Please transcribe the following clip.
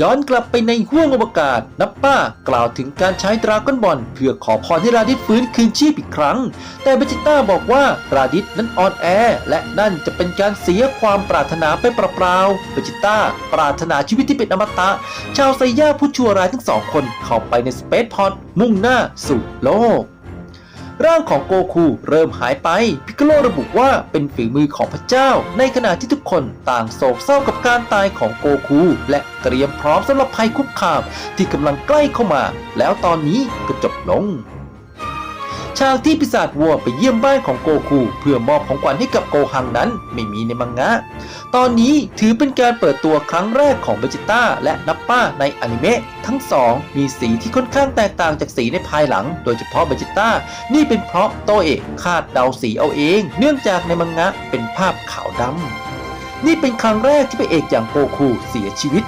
ย้อนกลับไปในห้วงอวกาศ นับป้ากล่าวถึงการใช้ดราก้อนบอลเพื่อขอพรให้ราดิสฟื้นคืนชีพอีกครั้ง แต่เบจิต้าบอกว่าราดิสนั้นอ่อนแอ และนั่นจะเป็นการเสียความปรารถนาไปเปล่าๆเบจิต้าปรารถนาชีวิตที่เป็นอมตะ ชาวไซย่าผู้ชั่วร้ายทั้งสองคนเข้าไปในสเปซพอดมุ่งหน้าสู่โลก ร่างของโกคูเริ่มหายไป พิกโกโลระบุว่าเป็นฝีมือของพระเจ้า ในขณะที่ทุกคนต่างโศกเศร้ากับการตายของโกคู และเตรียมพร้อมสำหรับภัยคุกคามที่กำลังใกล้เข้ามา แล้วตอนนี้ก็จบลง ฉากที่ปีศาจวัวไปเยี่ยมบ้านของโกคู เพื่อมอบของขวัญให้กับโกฮังนั้นไม่มีในมังงะ ตอนนี้ถือเป็นการเปิดตัวครั้งแรกของเบจิต้าและนัปป้าในอนิเมะทั้งสองมีสีที่ค่อนข้างแตกต่างจากสีในภายหลัง โดยเฉพาะเบจิต้านี่เป็นเพราะโตเอะคาดเดาสีเอาเอง เนื่องจากในมังงะเป็นภาพขาวดำนี่เป็นครั้งแรกที่พระเอกอย่างโกคูเสียชีวิต